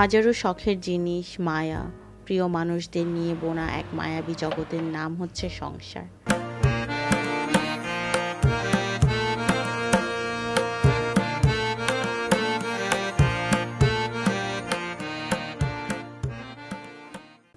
হাজারো শখের জিনিস, মায়া। প্রিয় মানুষদের নিয়ে বোনা এক মায়াবী জগতের নাম হচ্ছে সংসার।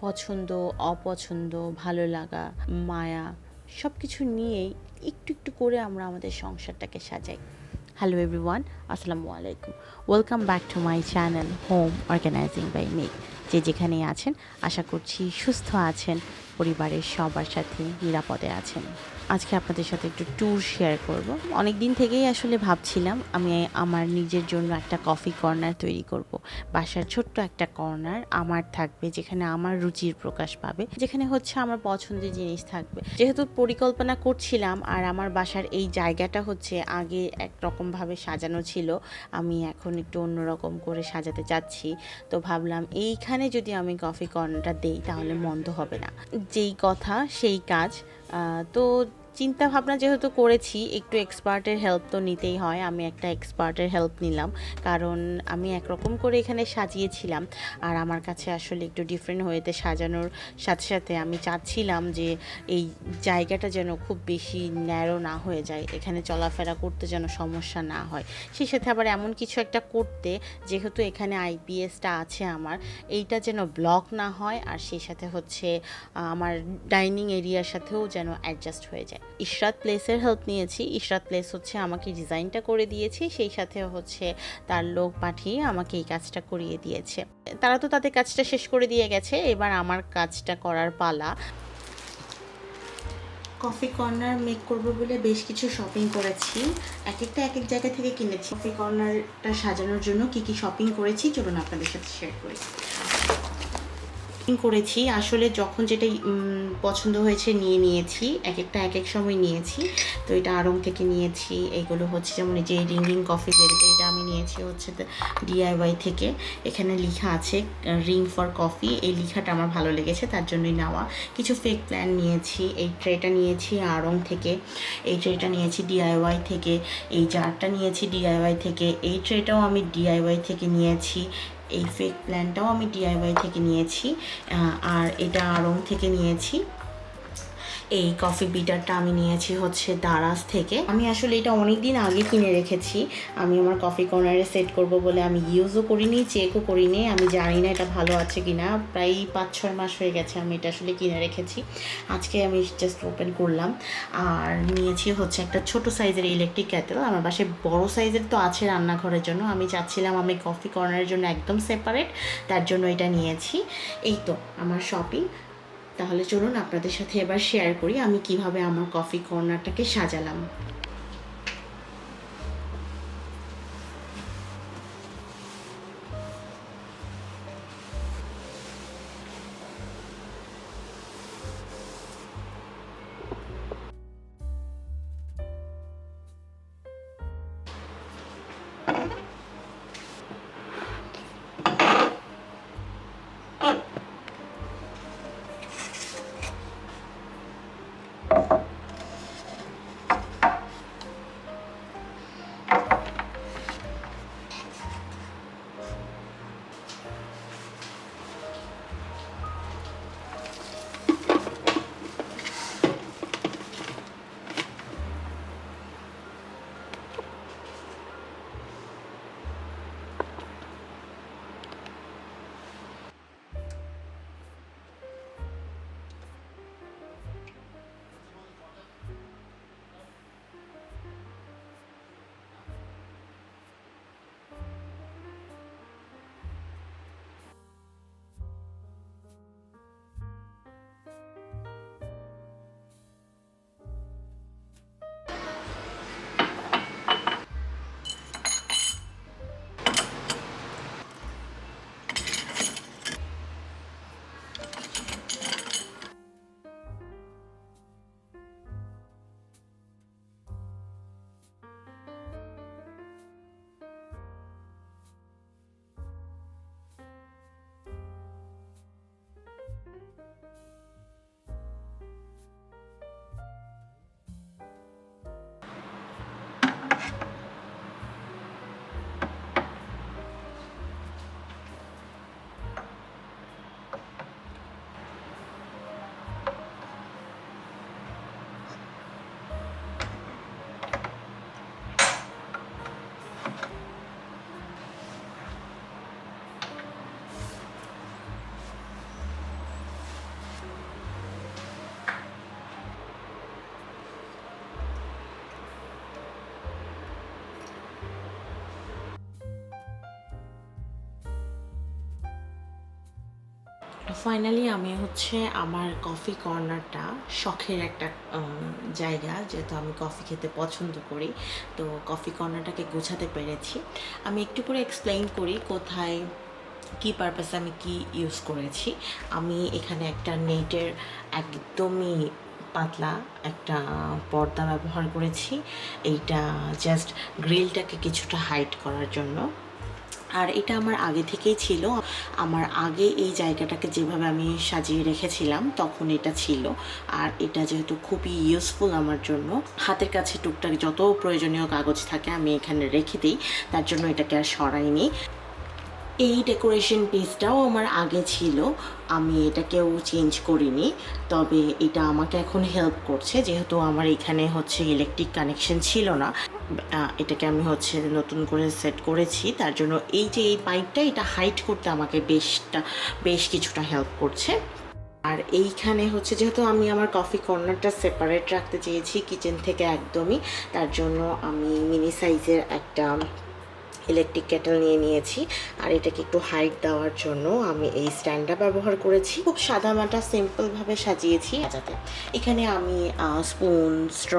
পছন্দ, অপছন্দ, ভালো লাগা, মায়া সব কিছু নিয়েই একটু একটু করে আমরা আমাদের সংসারটাকে সাজাই। হ্যালো এভরিওয়ান আসসালামু আলাইকুম welcome back to my channel home organizing by me যে যেখানেই আছেন, আশা করছি সুস্থ আছেন পরিবারের সবার সাথে নিরাপদে আছেন। আজকে আপনাদের সাথে একটু ট্যুর শেয়ার করব। অনেক দিন থেকেই আসলে ভাবছিলাম আমি আমার নিজের জন্য একটা কফি কর্নার তৈরি করব। বাসার ছোট্ট একটা কর্নার আমার থাকবে, যেখানে আমার রুচির প্রকাশ পাবে, যেখানে হচ্ছে আমার পছন্দের জিনিস থাকবে। যেহেতু পরিকল্পনা করছিলাম আর আমার বাসার এই জায়গাটা হচ্ছে আগে একরকমভাবে সাজানো ছিল, আমি এখন একটু অন্যরকম করে সাজাতে চাচ্ছি। তো ভাবলাম এইখানে যদি আমি কফি কর্নারটা দেই, তাহলে মন্দ হবে না। যেই কথা সেই কাজ তো চিন্তা ভাবনা যেহেতু করেছি, একটু এক্সপার্টের হেল্প তো নিতেই হয়। আমি একটা এক্সপার্টের হেল্প নিলাম। কারণ আমি একরকম করে এখানে সাজিয়েছিলাম। আর আমার কাছে আসলে একটু ডিফারেন্ট হয়েতে সাজানোর সাথে সাথে আমি চাচ্ছিলাম যে এই জায়গাটা যেন খুব বেশি ন্যারো না হয়ে যায়। এখানে চলাফেরা করতে যেন সমস্যা না হয়। সেই সাথে আবার এমন কিছু একটা করতে, যেহেতু এখানে আইপিএসটা আছে আমার, এইটা যেন ব্লক না হয়। আর সেই সাথে হচ্ছে আমার ডাইনিং এরিয়ার সাথেও যেন অ্যাডজাস্ট হয়ে যায়। ইশরাত প্লেসের হেল্প নিয়েছি। ইশরাত প্লেস হচ্ছে আমাকে ডিজাইনটা করে দিয়েছে, সেই সাথে হচ্ছে তার লোক পাঠিয়ে আমাকে এই কাজটা করিয়ে দিয়েছে। তারা তো তাদের কাজটা শেষ করে দিয়ে গেছে, এবার আমার কাজটা করার পালা। কফি কর্নার মেক করব বলে বেশ কিছু শপিং করেছি। এক একটা, এক এক জায়গা থেকে কিনেছি। কফি কর্নারটা সাজানোর জন্য কি কি শপিং করেছি, চলুন আপনাদের সাথে শেয়ার করি। করেছি। আসলে যখন যেটা পছন্দ হয়েছে নিয়ে নিয়েছি, এক একটা, এক এক সময় নিয়েছি। তো এটা আড়ং থেকে নিয়েছি। এগুলো হচ্ছে যেমন যে রিং রিং কফি যেটা, এটা আমি নিয়েছি হচ্ছে ডিআইওয়াই থেকে। এখানে লেখা আছে, রিং ফর কফি। এই লেখাটা আমার ভালো লেগেছে, তার জন্যই নেওয়া। কিছু ফেক প্ল্যান নিয়েছি, এই ট্রেটা নিয়েছি আড়ং থেকে। এই ট্রেটা নিয়েছি ডিআইওয়াই থেকে। এই জারটা নিয়েছি ডিআইওয়াই থেকে। এই ট্রেটাও আমি ডিআইওয়াই থেকে নিয়েছি। এই ফেক প্ল্যানটাও আমি ডিআইওয়াই থেকে নিয়েছি আর এটা আরং থেকে নিয়েছি। এই কফি বিটারটা আমি নিয়েছি হচ্ছে দারাজ থেকে। আমি আসলে এটা অনেক দিন আগে কিনে রেখেছি। আমি আমার কফি কর্নারে সেট করব বলে আমি ইউজও করিনি চেকও করিনি। আমি জানি না এটা ভালো আছে কি না প্রায় পাঁচ ছয় মাস হয়ে গেছে আমি এটা আসলে কিনে রেখেছি। আজকে আমি জাস্ট ওপেন করলাম। আর নিয়েছি হচ্ছে একটা ছোট সাইজের ইলেকট্রিক ক্যাটেল আমার বাসায় বড় সাইজের তো আছে রান্নাঘরের জন্য। আমি চাচ্ছিলাম আমি কফি কর্নারের জন্য একদম সেপারেট তার জন্য এটা নিয়েছি। এই তো, আমার শপিং তাহলে চলুন আপনাদের সাথে এবার শেয়ার করি আমি কীভাবে আমার কফি কর্নারটাকে সাজালাম। ফাইনালি আমি হচ্ছে আমার কফি কর্নারটা শখের একটা জায়গা যেহেতু আমি কফি খেতে পছন্দ করি। তো কফি কর্নারটাকে গোছাতে পেরেছি। আমি একটু করে এক্সপ্লেইন করি কোথায়, কী পারপাসে আমি কি ইউজ করেছি। আমি এখানে একটা নেটের একদমই পাতলা একটা পর্দা ব্যবহার করেছি। এইটা জাস্ট গ্রিলটাকে কিছুটা হাইট করার জন্য। আর এটা আমার আগে থেকেই ছিল। আমার আগে এই জায়গাটাকে যেভাবে আমি সাজিয়ে রেখেছিলাম, তখন এটা ছিল। আর এটা যেহেতু খুবই ইউজফুল আমার জন্য, হাতের কাছে টুকটাক যত প্রয়োজনীয় কাগজ থাকে আমি এখানে রেখে দিই, তার জন্য এটাকে আর সরাইনি। এই ডেকোরেশন পিসটাও আমার আগে ছিল। আমি এটাকেও চেঞ্জ করিনি, তবে এটা আমাকে এখন হেল্প করছে, যেহেতু আমার এখানে হচ্ছে ইলেকট্রিক কানেকশন ছিল না। এটাকে আমি হচ্ছে নতুন করে সেট করেছি, তার জন্য এই যে এই পাইপটা এটা হাইট করতে আমাকে বেশটা, বেশ কিছুটা হেল্প করছে। আর এইখানে হচ্ছে যেহেতু আমি আমার কফি কর্নারটা সেপারেট রাখতে চেয়েছি কিচেন থেকে একদমই, তার জন্য আমি মিনি সাইজের একটা ইলেকট্রিক কেটেল নিয়ে নিয়েছি। আর এটাকে একটু হাইট দেওয়ার জন্য আমি এই স্ট্যান্ডটা ব্যবহার করেছি। খুব সাদামাটা সিম্পলভাবে সাজিয়েছি। যাতে এখানে আমি স্পুন স্ট্র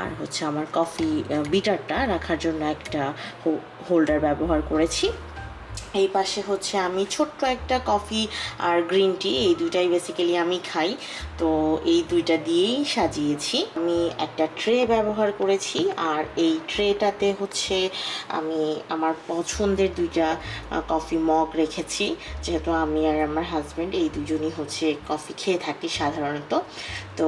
আর হচ্ছে আমার কফি বিটারটা রাখার জন্য একটা হোল্ডার ব্যবহার করেছি। এই পাশে হচ্ছে আমি ছোট্ট একটা কফি আর গ্রিন টি এই দুইটাই বেসিক্যালি আমি খাই। তো এই দুইটা দিয়েই সাজিয়েছি। আমি একটা ট্রে ব্যবহার করেছি আর এই ট্রেটাতে হচ্ছে আমি আমার পছন্দের দুইটা কফি মগ রেখেছি। যেহেতু আমি আর আমার হাজব্যান্ড এই দুজনই হচ্ছে কফি খেয়ে থাকি সাধারণত। তো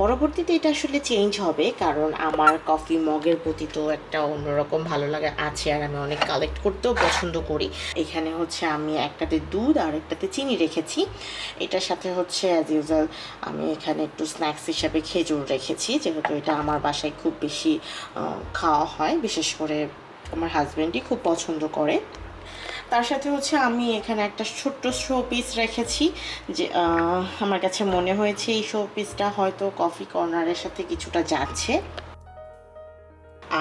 পরবর্তীতে এটা আসলে চেঞ্জ হবে কারণ আমার কফি মগের প্রতি তো একটা অন্যরকম ভালো লাগা আছে আর আমি অনেক কালেক্ট করতেও পছন্দ করি। এখানে হচ্ছে আমি একটাতে দুধ আর একটাতে চিনি রেখেছি। এটার সাথে হচ্ছে অ্যাজ ইউজুয়াল আমি এখানে একটু স্ন্যাক্স হিসাবে খেজুর রেখেছি, যেহেতু এটা আমার বাসায় খুব বেশি খাওয়া হয়। বিশেষ করে আমার হাজব্যান্ডই খুব পছন্দ করে। তার সাথে হচ্ছে আমি এখানে একটা ছোট্ট শো পিস রেখেছি, যে আমার কাছে মনে হয়েছে এই শো পিসটা হয়তো কফি কর্নারের সাথে কিছুটা যাচ্ছে।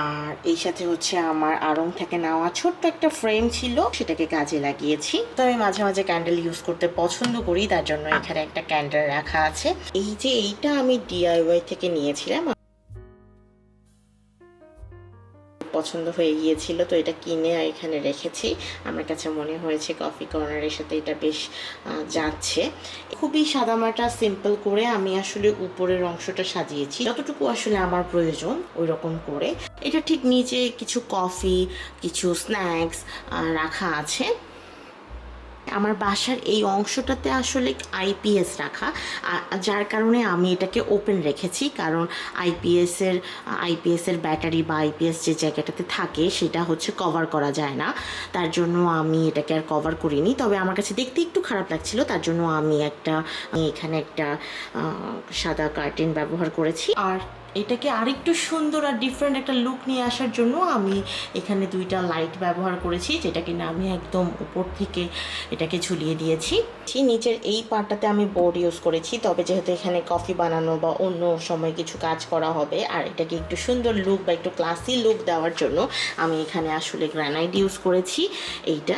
আর এই সাথে হচ্ছে আমার আড়ং থেকে নেওয়া ছোট্ট একটা ফ্রেম ছিল, সেটাকে কাজে লাগিয়েছি। তো আমি মাঝে মাঝে ক্যান্ডেল ইউজ করতে পছন্দ করি, তার জন্য এখানে একটা ক্যান্ডেল রাখা আছে। এই যে এইটা আমি ডিআইওয়াই থেকে নিয়েছিলাম পছন্দ হয়ে গিয়েছিল, তো এটা কিনে এখানে রেখেছি। আমার কাছে মনে হয়েছে কফি কর্নারের সাথে এটা বেশ যাচ্ছে। খুবই সাদামাটা সিম্পল করে আমি আসলে উপরের অংশটা সাজিয়েছি। যতটুকু আসলে আমার প্রয়োজন ওই রকম করে। এটা ঠিক নিচে কিছু কফি কিছু স্ন্যাক্স রাখা আছে। আমার বাসার এই অংশটাতে আসলে আইপিএস রাখা। যার কারণে আমি এটাকে ওপেন রেখেছি, কারণ আইপিএসের আইপিএসের ব্যাটারি বা আইপিএস যে জায়গাটাতে থাকে, সেটা হচ্ছে কভার করা যায় না। তার জন্য আমি এটাকে আর কভার করিনি। তবে আমার কাছে দেখতে একটু খারাপ লাগছিল, তার জন্য আমি একটা এখানে একটা সাদা কার্টেন ব্যবহার করেছি। আর এটাকে আরেকটু সুন্দর আর ডিফারেন্ট একটা লুক নিয়ে আসার জন্য আমি এখানে দুইটা লাইট ব্যবহার করেছি যেটা কিনা আমি একদম উপর থেকে এটাকে ঝুলিয়ে দিয়েছি। নিচের এই পার্টটাতে আমি বোর্ড ইউজ করেছি, তবে যেহেতু এখানে কফি বানানো বা অন্য সময় কিছু কাজ করা হবে, আর এটাকে একটু সুন্দর লুক বা একটু ক্লাসি লুক দেওয়ার জন্য আমি এখানে আসলে গ্রানাইট ইউজ করেছি, এইটা।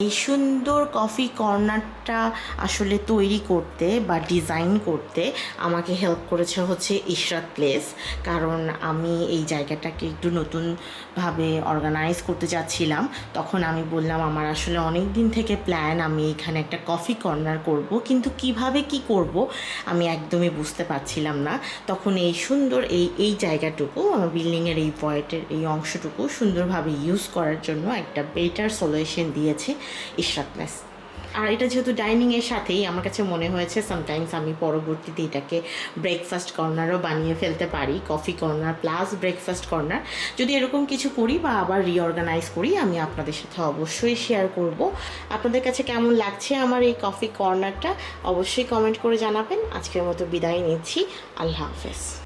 এই সুন্দর কফি কর্নারটা আসলে তৈরি করতে বা ডিজাইন করতে আমাকে হেল্প করেছে হচ্ছে ইশরাত প্লেস। কারণ আমি এই জায়গাটাকে একটু নতুনভাবে অর্গানাইজ করতে যাচ্ছিলাম। তখন আমি বললাম, আমার আসলে অনেক দিন থেকে প্ল্যান আমি এখানে একটা কফি কর্নার করব। কিন্তু কীভাবে কি করব আমি একদমই বুঝতে পারছিলাম না। তখন এই সুন্দর এই এই জায়গাটুকু, আমার বিল্ডিংয়ের এই পয়েন্টের এই অংশটুকু সুন্দরভাবে ইউজ করার জন্য একটা বেটার সলিউশন দিয়েছে। ইশরাত প্লাস আর এটা যেহেতু ডাইনিংয়ের সাথেই, আমার কাছে মনে হয়েছে সামটাইমস আমি পরবর্তীতে এটাকে ব্রেকফাস্ট কর্নারও বানিয়ে ফেলতে পারি coffee corner plus breakfast corner যদি এরকম কিছু করি বা আবার রিঅর্গানাইজ করি, আমি আপনাদের সাথে অবশ্যই শেয়ার করব। আপনাদের কাছে কেমন লাগছে আমার এই কফি কর্নারটা অবশ্যই কমেন্ট করে জানাবেন। আজকের মতো বিদায় নিচ্ছি। আল্লাহ হাফেজ।